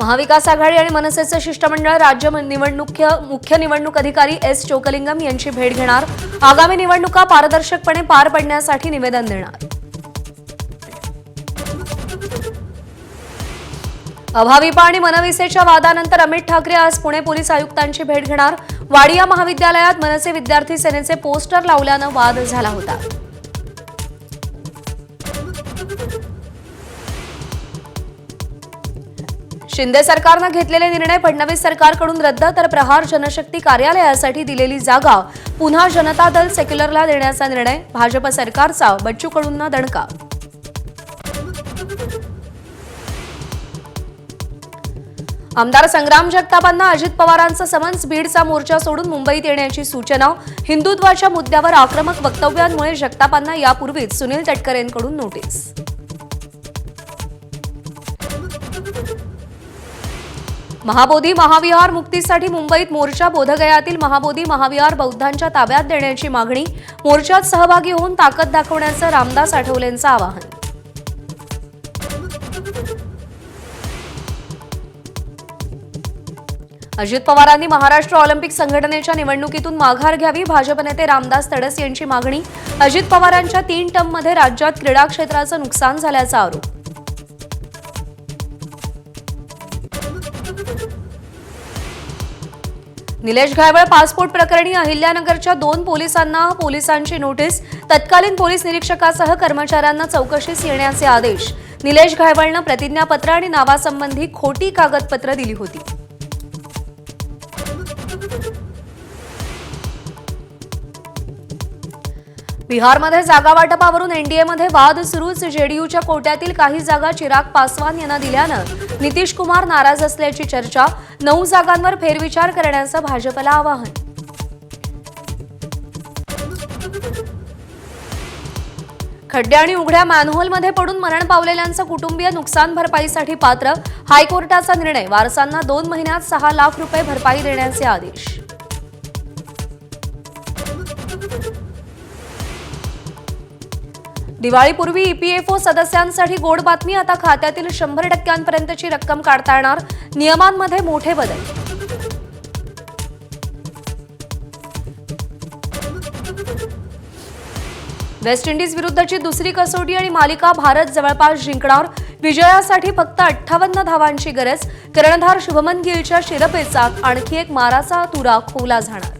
महाविकास आघाडी आणि मनसेचं शिष्टमंडळ राज्य निवडणूक मुख्य निवडणूक अधिकारी एस चोकलिंगम यांची भेट घेणार. आगामी निवडणुका पारदर्शकपणे पार पडण्यासाठी निवेदन देणार. अभाविपा आणि मनविसेच्या वादानंतर अमित ठाकरे आज पुणे पोलीस आयुक्तांची भेट घेणार. वाडिया महाविद्यालयात मनसे विद्यार्थी सेनेचे पोस्टर लावल्यानं वाद झाला होता. शिंदे सरकारनं घेतलेले निर्णय फडणवीस सरकारकडून रद्द तर प्रहार जनशक्ती कार्यालयासाठी दिलेली जागा पुन्हा जनता दल सेक्युलरला देण्याचा निर्णय भाजप सरकारचा बच्चू कडूंना दणका. आमदार संग्राम जगतापांना अजित पवारांचा समन्स बीडचा मोर्चा सोडून मुंबईत येण्याची सूचना हिंदुत्वाच्या मुद्द्यावर आक्रमक वक्तव्यांमुळे जगतापांना यापूर्वीच सुनील तटकरेंकडून नोटीस. महाबोधी महाविहार मुक्तीसाठी मुंबईत मोर्चा बोधगयातील महाबोधी महाविहार बौद्धांच्या ताब्यात देण्याची मागणी मोर्चात सहभागी होऊन ताकद दाखवण्याचं रामदास आठवलेंचं आवाहन. अजित पवारांनी महाराष्ट्र ऑलिम्पिक संघटनेच्या निवडणुकीतून माघार घ्यावी भाजप नेते रामदास तडस यांची मागणी अजित पवारांच्या तीन टर्ममध्ये राज्यात क्रीडा क्षेत्राचं नुकसान झाल्याचा आरोप. निलेश घायवळ पासपोर्ट प्रकरणी अहिल्यानगरच्या दोन पोलिसांना पोलिसांची नोटीस तत्कालीन पोलीस निरीक्षकासह कर्मचाऱ्यांना चौकशीस येण्याचे आदेश. निलेश घायवळनं प्रतिज्ञापत्र आणि नावासंबंधी खोटी कागदपत्र दिली होती. बिहारमध्ये जागा वाटपावरून एनडीएमध्ये वाद सुरूच. जेडीयूच्या कोट्यातील काही जागा चिराग पासवान यांना दिल्यानं नितीश कुमार नाराज असल्याची चर्चा नऊ जागांवर फेरविचार करण्याचं भाजपला आवाहन. खड्डे आणि उघड्या मॅनहोलमध्ये पडून मरण पावलेल्यांचं कुटुंबीय नुकसान भरपाईसाठी पात्र हायकोर्टाचा निर्णय. वारसांना दोन महिन्यात सहा लाख रुपये भरपाई देण्याचे आदेश. दिवाळीपूर्वी ईपीएफओ सदस्यांसाठी गोड बातमी आता खात्यातील शंभर टक्क्यांपर्यंतची रक्कम काढता येणार. नियमांमध्ये मोठे बदल. वेस्ट इंडिज विरुद्धची दुसरी कसोटी आणि मालिका भारत जवळपास जिंकणार. विजयासाठी फक्त अठ्ठावन्न धावांची गरज. कर्णधार शुभमन गिलच्या शिरपेचा आणखी एक माराचा तुरा खोला जाणार.